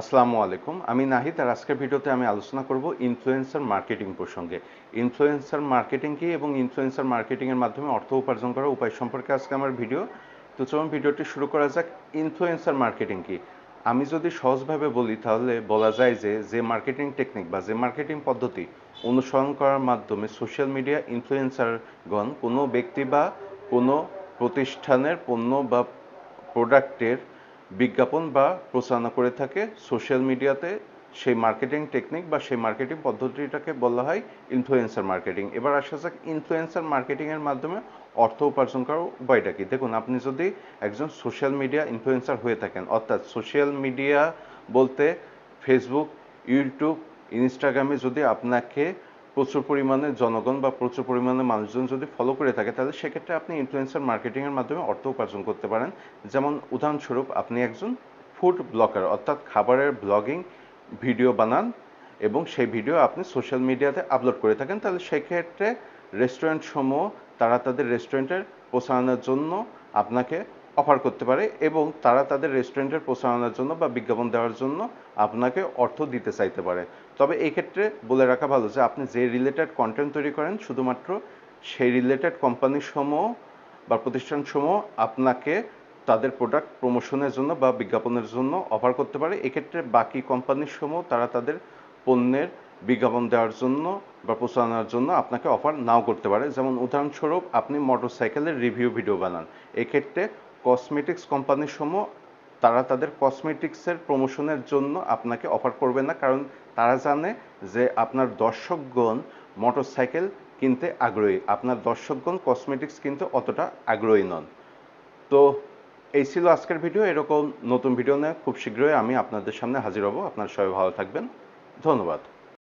আসসালামু আলাইকুম। আমি নাহিদ আর আজকের ভিডিওতে আমি আলোচনা করব ইনফ্লুয়েন্সার মার্কেটিং প্রসঙ্গে। ইনফ্লুয়েন্সার মার্কেটিং কি এবং ইনফ্লুয়েন্সার মার্কেটিং এর মাধ্যমে অর্থ উপার্জন করার উপায় সম্পর্কে আজকে আমার ভিডিও। তো চলুন ভিডিওটি শুরু করা যাক ইনফ্লুয়েন্সার মার্কেটিং কি? আমি যদি সহজভাবে বলি তাহলে বলা যায় যে যে মার্কেটিং টেকনিক বা যে মার্কেটিং পদ্ধতি অনুসরণ করার মাধ্যমে সোশ্যাল মিডিয়া ইনফ্লুয়েন্সারগণ কোনো ব্যক্তি বা কোনো প্রতিষ্ঠানের পণ্য বা প্রোডাক্টের বিজ্ঞাপন বা প্রচারণা করে থাকে। সোশ্যাল মিডিয়াতে সেই মার্কেটিং টেকনিক বা সেই মার্কেটিং পদ্ধতিটাকে বলা হয় ইনফ্লুয়েন্সার মার্কেটিং এবার আসা যাক ইনফ্লুয়েন্সার মার্কেটিংয়ের মাধ্যমে অর্থ উপার্জন করার উপায়টা কি? দেখুন, আপনি যদি একজন সোশ্যাল মিডিয়া ইনফ্লুয়েন্সার হয়ে থাকেন, অর্থাৎ সোশ্যাল মিডিয়া বলতে ফেসবুক ইউটিউব ইনস্টাগ্রামে যদি আপনাকে প্রচুর পরিমাণে জনগণ বা প্রচুর পরিমাণে মানুষজন যদি ফলো করে থাকে, তাহলে সেক্ষেত্রে আপনি ইনফ্লুয়েন্সার মার্কেটিংয়ের মাধ্যমে অর্থ উপার্জন করতে পারেন। যেমন উদাহরণস্বরূপ, আপনি একজন ফুড ব্লগার অর্থাৎ খাবারের ব্লগিং ভিডিও বানান এবং সেই ভিডিও আপনি সোশ্যাল মিডিয়াতে আপলোড করে থাকেন, তাহলে সেক্ষেত্রে রেস্টুরেন্ট সমূহ, তারা তাদের রেস্টুরেন্টের প্রচারণার জন্য আপনাকে অফার করতে পারে এবং তারা তাদের রেস্টুরেন্টের প্রচারণার জন্য বা বিজ্ঞাপন দেওয়ার জন্য আপনাকে অর্থ দিতে চাইতে পারে। তবে এই ক্ষেত্রে বলে রাখা ভালো যে, আপনি যে রিলেটেড কন্টেন্ট তৈরি করেন, শুধুমাত্র সেই রিলেটেড কোম্পানিসমূহ বা প্রতিষ্ঠানসমূহ আপনাকে তাদের প্রোডাক্ট প্রমোশনের জন্য বা বিজ্ঞাপনের জন্য অফার করতে পারে। এক্ষেত্রে বাকি কোম্পানিসমূহ তারা তাদের পণ্যের বিজ্ঞাপন দেওয়ার জন্য বা প্রচারণার জন্য আপনাকে অফার নাও করতে পারে। যেমন উদাহরণস্বরূপ, আপনি মোটরসাইকেলের রিভিউ ভিডিও বানান। এক্ষেত্রে কসমেটিক্স কোম্পানিসমূহ তারা তাদের কসমেটিক্সের প্রমোশনের জন্য আপনাকে অফার করবে না। কারণ তারা জানে যে আপনার দর্শকগণ মোটরসাইকেল কিনতে আগ্রহী। আপনার দর্শকগণ কসমেটিক্স কিনতে অতটা আগ্রহী নন। তো এই ছিল আজকের ভিডিও এরকম নতুন ভিডিও নিয়ে খুব শীঘ্রই আমি আপনাদের সামনে হাজির হব। আপনারা সবাই ভালো থাকবেন। ধন্যবাদ।